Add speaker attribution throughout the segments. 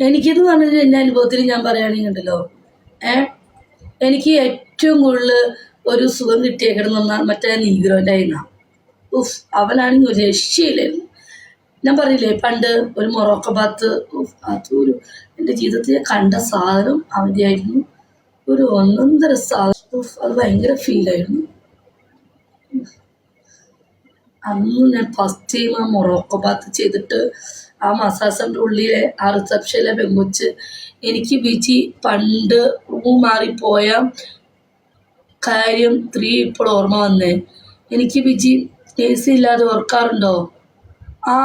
Speaker 1: എനിക്കിത് പറഞ്ഞത് എന്റെ അനുഭവത്തിൽ ഞാൻ പറയുകയാണെങ്കിൽ ഉണ്ടല്ലോ. ഏ? എനിക്ക് ഏറ്റവും കൂടുതൽ ഒരു സുഖം കിട്ടിയേക്കണം മറ്റേ നീഗ്രോന്റെ അതിനാണ് ഉഫ് അവനാണെങ്കിൽ ഒരു രക്ഷയില്ലായിരുന്നു. ഞാൻ പറയില്ലേ പണ്ട് ഒരു മൊറോക്ക ഭാഗത്ത് ഉഫ് അതൊരു എന്റെ ജീവിതത്തിൽ കണ്ട സാധനം അവന്റെ ഒരു ഒന്നൊന്നര സാധനം അത് ഭയങ്കര ഫീലായിരുന്നു അന്ന് ഞാൻ ഫസ്റ്റ് ടൈം ആ മൊറോക്ക ഭാഗത്ത് ചെയ്തിട്ട് ആ മസാസിന്റെ ഉള്ളിലെ ആ റിസപ്ഷനിലെ പെങ്കൊച്ച് എനിക്ക് വിജി പണ്ട് മാറിപ്പോയ കാര്യം ത്രീ ഇപ്പോൾ ഓർമ്മ വന്നേ. എനിക്ക് വിജി എ സി ഇല്ലാതെ ഓർക്കാറുണ്ടോ? ആ.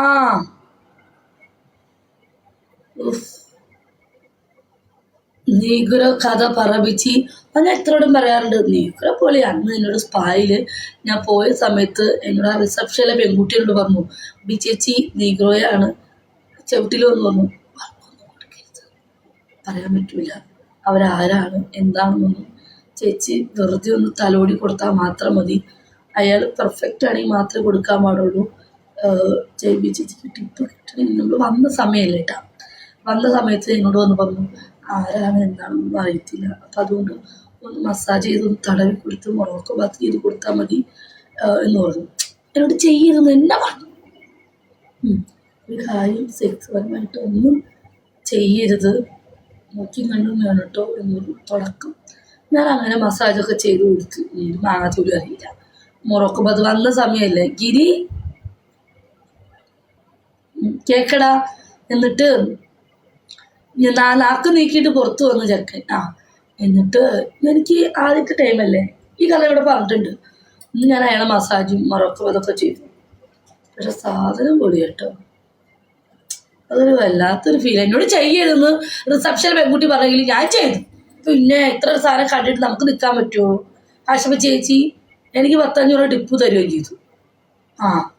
Speaker 1: നീഗുര കഥ പറപ്പിച്ച് ഞാൻ എത്രയോടും പറയാറുണ്ട്. നീഗുര പോലെ അന്ന് എന്നോട് സ്പായിൽ ഞാൻ പോയ സമയത്ത് എന്നോട് ആ റിസപ്ഷനിലെ പെൺകുട്ടിയോട് പറഞ്ഞു ബി ചേച്ചി നീഗ്രോയാണ് ചവിട്ടിൽ വന്ന് പറഞ്ഞു "വർക്കൊന്നും കൊടുക്കരുത്. പറയാൻ പറ്റൂല. അവരാരാണ്? എന്താണെന്നൊന്നും ചേച്ചി വെറുതെ ഒന്ന് തലോടി കൊടുത്താൽ മാത്രം മതി. അയാൾ പെർഫെക്റ്റ് ആണെങ്കിൽ മാത്രമേ കൊടുക്കാൻ പാടുള്ളൂ. ബി ചേച്ചിക്ക് ടിപ്പ് നമ്മൾ വന്ന സമയമല്ലേ കേട്ടോ വന്ന സമയത്ത് എന്നോട് വന്ന് പറഞ്ഞു ആരാണ്? എന്താണെന്നൊന്നും അറിയത്തില്ല. അപ്പം അതുകൊണ്ട് ഒന്ന് മസാജ് ചെയ്ത് ഒന്ന് തടവി കൊടുത്ത് മുളക്ക് ബാത്ത് ചെയ്ത് കൊടുത്താൽ മതി. എന്ന് പറഞ്ഞു. എന്നോട് ചെയ്യരുതെന്ന് എന്നെ പറഞ്ഞു. ഒരു കാര്യം സെക്സ് പരമായിട്ട് ഒന്നും ചെയ്യരുത്. നോക്കി കണ്ടും വേണം എന്നൊരു തുടക്കം. ഞാൻ അങ്ങനെ മസാജൊക്കെ ചെയ്ത് കൊടുത്തു മാങ്ങാത്തോലും അറിയില്ല. മുറക്കുമ്പോൾ അത് വന്ന സമയമല്ലേ? ഗിരി? കേക്കട കേക്കടാ. എന്നിട്ട് ഞാൻ നാലാക്ക് നീക്കിയിട്ട് പുറത്ത് വന്നു ചെക്കൻ. ആ എന്നിട്ട് എനിക്ക് ആദ്യത്തെ ടൈമല്ലേ ഈ കഥ ഇവിടെ പറഞ്ഞിട്ടുണ്ട്. ഇന്ന് ഞാൻ അയാളെ മസാജും മറക്കും അതൊക്കെ ചെയ്തു. പക്ഷെ സാധനം പൊടി കേട്ടോ അതൊരു വല്ലാത്തൊരു ഫീൽ എന്നോട് ചെയ്യരുതെന്ന് റിസപ്ഷൻ പെൺകുട്ടി പറഞ്ഞെങ്കിൽ ഞാൻ ചെയ്തു. പിന്നെ എത്ര സാധനം കണ്ടിട്ട് നമുക്ക് നിൽക്കാൻ പറ്റുമോ ആശപ്പ ചേച്ചി എനിക്ക് പത്തഞ്ഞൂറ് ടിപ്പ് തരുകയും ചെയ്തു. ആ.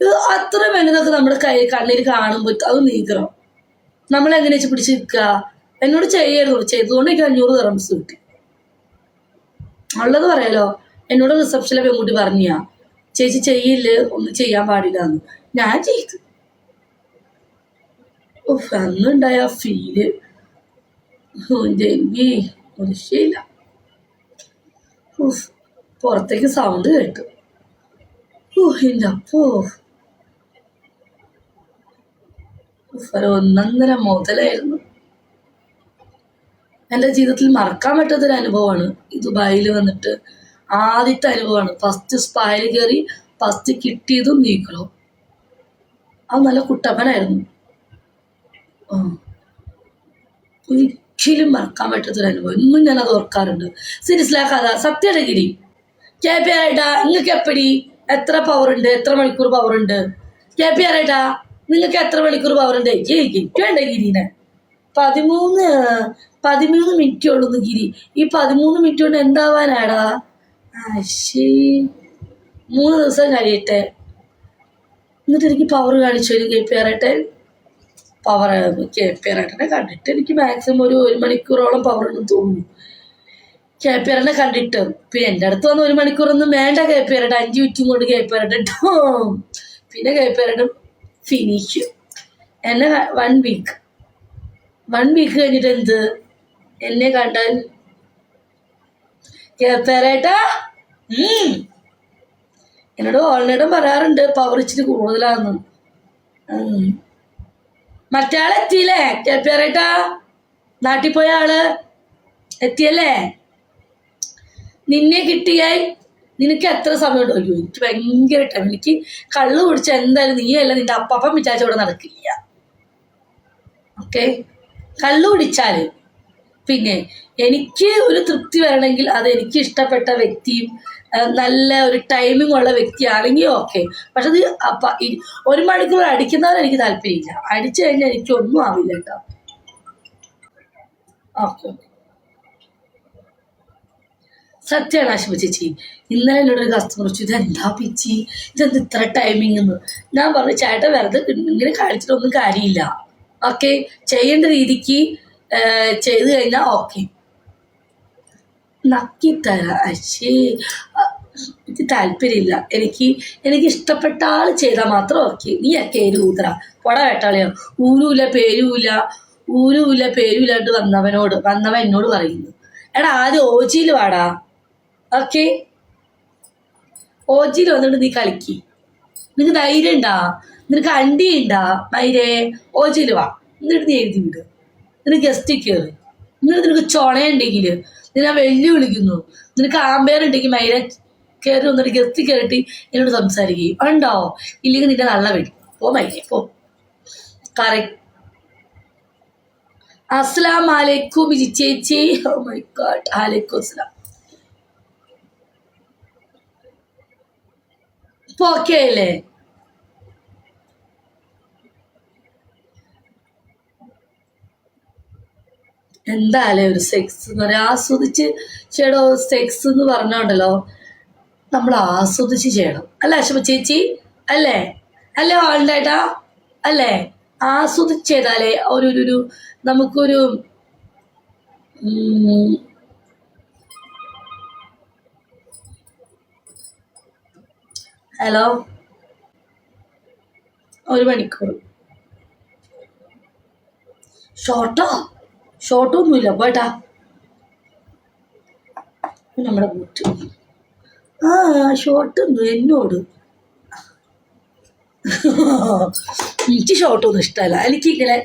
Speaker 1: ഇത് അത്ര വലുതൊക്കെ നമ്മുടെ കൈ കണ്ണിൽ കാണുമ്പോൾ അത് നീക്കണം. നമ്മളെങ്ങനെ വെച്ച് പിടിച്ച് നിൽക്കുക എന്നോട് ചെയ്യരുത് ചെയ്തുകൊണ്ട് എനിക്ക് അഞ്ഞൂറ് തെറംസ് കിട്ടി. ഉള്ളത് പറയാലോ? എന്നോട് റിസപ്ഷനിലെ പെൺകുട്ടി പറഞ്ഞാ ചേച്ചി ചെയ്യില്ല? ഒന്നും ചെയ്യാൻ പാടില്ല എന്ന് ഞാൻ ചെയ്തു. ഉഫ്, ആ ഫീൽ എനിക്ക് ഒരു പുറത്തേക്ക് സൗണ്ട് കേട്ടു. എന്റെ അപ്പോ. ഒന്നൊന്നര മുതലായിരുന്നു. എന്റെ ജീവിതത്തിൽ മറക്കാൻ പറ്റാത്തൊരു അനുഭവമാണ്. ദുബായിൽ വന്നിട്ട് ആദ്യത്തെ അനുഭവമാണ്. ഫസ്റ്റ് സ്പായിൽ കയറി ഫസ്റ്റ് കിട്ടിയതും നീക്കളോ അത് നല്ല കുട്ടപ്പനായിരുന്നു. ഒരിക്കലും മറക്കാൻ പറ്റാത്തൊരു അനുഭവം. ഇന്നും ഞാൻ അത് ഓർക്കാറുണ്ട് സീരിയസ്ലി സത്യയുടെ സത്യടഗിരി കെ പി ആരേട്ടാ നിങ്ങൾക്ക് എപ്പടി? എത്ര പവർ ഉണ്ട് എത്ര മണിക്കൂർ പവർ ഉണ്ട് കെ പി ആരേട്ടാ നിങ്ങൾക്ക് എത്ര മണിക്കൂർ പവർ ഉണ്ട് എനിക്ക് വേണ്ട ഗിരിനെ. പതിമൂന്ന് പതിമൂന്ന് മിനിറ്റ് ഉള്ളൂ ഗിരി. ഈ പതിമൂന്ന് മിനിറ്റ് കൊണ്ട് എന്താവാനാടാ? ശേ മൂന്ന് ദിവസം കഴിയട്ടെ. എന്നിട്ട് എനിക്ക് പവർ കാണിച്ചു തരും കെ പി ആറേട്ടെ പവർ കെ പി ആറിനെ കണ്ടിട്ട് എനിക്ക് മാക്സിമം ഒരു ഒരു മണിക്കൂറോളം പവർ ഉണ്ടെന്ന് തോന്നുന്നു. കെ പി ആറിനെ കണ്ടിട്ട് പിന്നെ എന്റെ അടുത്ത് വന്ന് ഒരു മണിക്കൂറൊന്നും വേണ്ട കെ പി ആറിട്ട് അഞ്ച് മിനിറ്റും കൊണ്ട് കെ പി ആറേട്ട പിന്നെ കെ പി ആറേട്ടൻ ഫിനിഷ് എന്നെ വൺ വീക്ക് വൺ വീക്ക് കഴിഞ്ഞിട്ട് എന്ത്? എന്നെ കണ്ടാൽ കേപ്പേരേട്ടാ എന്നോട് ഓൾറെഡി പറയാറുണ്ട്. പവർ ഇച്ചിരി കൂടുതലാന്ന് ഉം. മറ്റേ ആൾ എത്തിയില്ലേ? കേപ്പേരേട്ടാ നാട്ടിൽ പോയ ആൾ എത്തിയല്ലേ? നിന്നെ കിട്ടിയായി. നിനക്ക് എത്ര സമയം ഉണ്ടോ എനിക്ക് ഭയങ്കര ടൈം എനിക്ക് കള്ള് കുടിച്ച എന്തായാലും നീയല്ല നിന്റെ അപ്പപ്പം വിചാരിച്ച ഇവിടെ നടക്കില്ല. ഓക്കെ കള്ളു കുടിച്ചാൽ പിന്നെ എനിക്ക് ഒരു തൃപ്തി വരണമെങ്കിൽ അത് എനിക്ക് ഇഷ്ടപ്പെട്ട വ്യക്തിയും നല്ല ഒരു ടൈമിംഗ് ഉള്ള വ്യക്തിയാണെങ്കിൽ ഓക്കെ പക്ഷെ അത് ഒരു മണിക്കൂർ അടിക്കുന്നവരെ എനിക്ക് താല്പര്യമില്ല. അടിച്ചു കഴിഞ്ഞാൽ എനിക്ക് ഒന്നും ആവില്ല കേട്ടോ. ഓക്കെ സത്യമാണ് ആശുപ ചേച്ചി. ഇന്നലെ എന്നോട് ഒരു കസ്റ്റമർ ചോദിച്ചു ഇതെന്താ പിച്ചി? ഇതെന്ത് ഇത്ര ടൈമിംഗ് എന്ന് ഞാൻ പറഞ്ഞു ചേട്ടൻ വെറുതെ ഇങ്ങനെ കാണിച്ചിട്ടൊന്നും കാര്യമില്ല. ഓക്കെ ചെയ്യേണ്ട രീതിക്ക് ചെയ്ത് കഴിഞ്ഞാൽ ഓക്കെ നക്കിത്തരാ അശ്ശേ. എനിക്ക് താല്പര്യമില്ല. എനിക്ക് എനിക്ക് ഇഷ്ടപ്പെട്ട ആൾ ചെയ്താൽ മാത്രം ഓക്കെ നീ ഒക്കെ ഊതറ. പൊട വെട്ടാളിയോ. ഊരൂല പേരൂല. ഊരുമില്ല പേരുമില്ലാണ്ട് വന്നവനോട് വന്നവൻ എന്നോട് പറയുന്നു. എടാ ആര് ഓജിയിൽ വാടാ. ഓക്കെ ഓജിയിൽ വന്നിട്ട് നീ കളിക്ക്. നിനക്ക് ധൈര്യം ഉണ്ടാ നിനക്ക് അണ്ടി ഉണ്ടാ മൈരേ ഓജിയിൽ വാ. എന്നിട്ട് നീ എഴുതി വിട്. നിനക്ക് ഗസ്റ്റ് കയറി എന്നിട്ട് നിനക്ക് ചൊളയുണ്ടെങ്കിൽ നിന്നെ വെല്ലു വിളിക്കുന്നു നിനക്ക് ആമ്പയർ ഉണ്ടെങ്കിൽ മൈര കയറി വന്നിട്ട് ഗസ്റ്റ് കയറിയിട്ട് എന്നോട് സംസാരിക്കുകയും ഉണ്ടോ? ഇല്ലെങ്കിൽ നിന്റെ നല്ല വെടി പോ മൈര പോ. കറക്റ്റ് അസ്സലാം അലൈക്കും ചേച്ചി. ഓ മൈ ഗോഡ് അലൈക്കും അസ്സലാം. ഇപ്പൊ ഓക്കെ അല്ലേ? എന്തായാലും ഒരു സെക്സ് എന്ന് പറയാ ആസ്വദിച്ച് ചേടോ സെക്സ് എന്ന് പറഞ്ഞോണ്ടല്ലോ? നമ്മൾ ആസ്വദിച്ച് ചെയ്യണം. അല്ലേ അശ്വ ചേച്ചി? അല്ലേ? അല്ലേ ആളുണ്ടായിട്ടാ അല്ലേ? ആസ്വദിച്ച് ചെയ്താലേ ഒരു- ഒരു നമുക്കൊരു ഹലോ? ഒരു മണിക്കൂർ. ഷോർട്ടോ? ഷോർട്ടൊന്നുമില്ല പോട്ടാ നമ്മുടെ ബൂട്ട്. ആ ഷോർട്ടൊന്നും എന്നോട്. എനിക്ക് ഷോർട്ടൊന്നും ഇഷ്ടമല്ല. എനിക്ക് ഇങ്ങനെ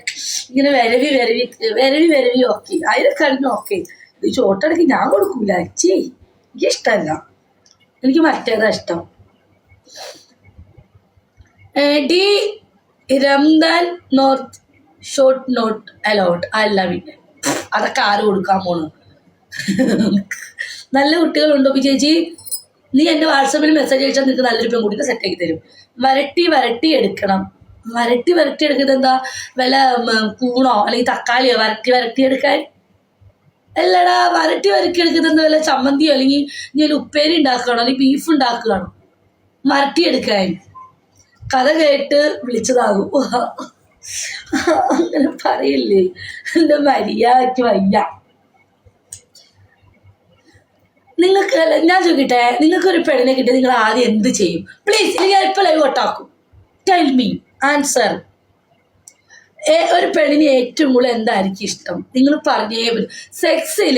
Speaker 1: ഇങ്ങനെ വരവി വരവി വരവി വരവി ഓക്കെ അതിനെ കഴിഞ്ഞ് ഓക്കെ ഇത് ഷോർട്ടടക്കി ഞാൻ കൊടുക്കൂല അച്ചി. എനിക്ക് ഇഷ്ടമല്ല. എനിക്ക് മറ്റേതാ ഇഷ്ടം. ഡി Ramadan north short not a lot. അല്ല പിന്നെ അതൊക്കെ ആര് കൊടുക്കാൻ പോണു? നല്ല കുട്ടികളുണ്ടോ പി ചേച്ചി? നീ എന്റെ വാട്സപ്പിൽ മെസ്സേജ് അയച്ചാൽ നിനക്ക് നല്ലൊരു പെൺകുട്ടിനെ സെറ്റ് ആക്കി തരും. വരട്ടി വരട്ടി എടുക്കണം. വരട്ടി വരട്ടി എടുക്കുന്നത് എന്താ? വല്ല കൂണോ? അല്ലെങ്കിൽ തക്കാളിയോ? വരട്ടി വരട്ടി എടുക്കാൻ? അല്ലടാ വരട്ടി വരട്ടി എടുക്കുന്നത് വല്ല ചമ്മന്തിയോ? അല്ലെങ്കിൽ നീ ഒരു ഉപ്പേരി ഉണ്ടാക്കുകയാണോ? അല്ലെങ്കിൽ ബീഫ് ഉണ്ടാക്കുകയാണോ? വരട്ടി എടുക്കാൻ. കഥ കേട്ട് വിളിച്ചതാകും. അങ്ങനെ പറയില്ലേ? എന്റെ മര്യാദയ്ക്ക് വയ്യ. നിങ്ങൾക്ക് ഞാൻ ചോദിക്കട്ടെ? നിങ്ങൾക്ക് ഒരു പെണ്ണിനെ കിട്ടിയ നിങ്ങൾ ആദ്യം എന്ത് ചെയ്യും? പ്ലീസ് ഇല്ലെങ്കിൽ ഇപ്പൊ ലൈവ് ഒട്ടാക്കും ടെൽ മീ ആൻസർ ഒരു പെണ്ണിന് ഏറ്റവും കൂടുതൽ എന്തായിരിക്കും ഇഷ്ടം? നിങ്ങൾ പറഞ്ഞേ സെക്സിൽ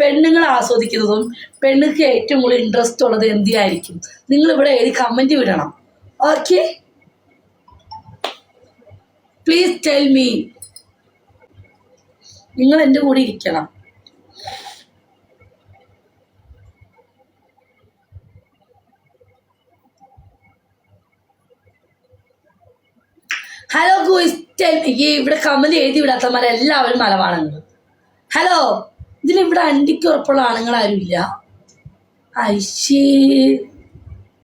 Speaker 1: പെണ്ണുങ്ങൾ ആസ്വദിക്കുന്നതും പെണ്ണുക്ക് ഏറ്റവും കൂടുതൽ ഇൻട്രസ്റ്റ് ഉള്ളത് എന്തിനായിരിക്കും നിങ്ങൾ ഇവിടെ എഴുതി കമന്റ് വിടണം ഓക്കെ പ്ലീസ് ടെൽ മീ നിങ്ങൾ എന്റെ കൂടെ ഇരിക്കണം. ഹലോ ഗൂയിസ് ടെൽ ഇവിടെ കമന്റ് എഴുതി വിടാത്തമാരെല്ലാവരും മലവാണങ്ങൾ ഹലോ ഇതിലിവിടെ അണ്ടിക്ക് ഉറപ്പുള്ള ആണുങ്ങൾ ആരും ഇല്ല ഐശേ.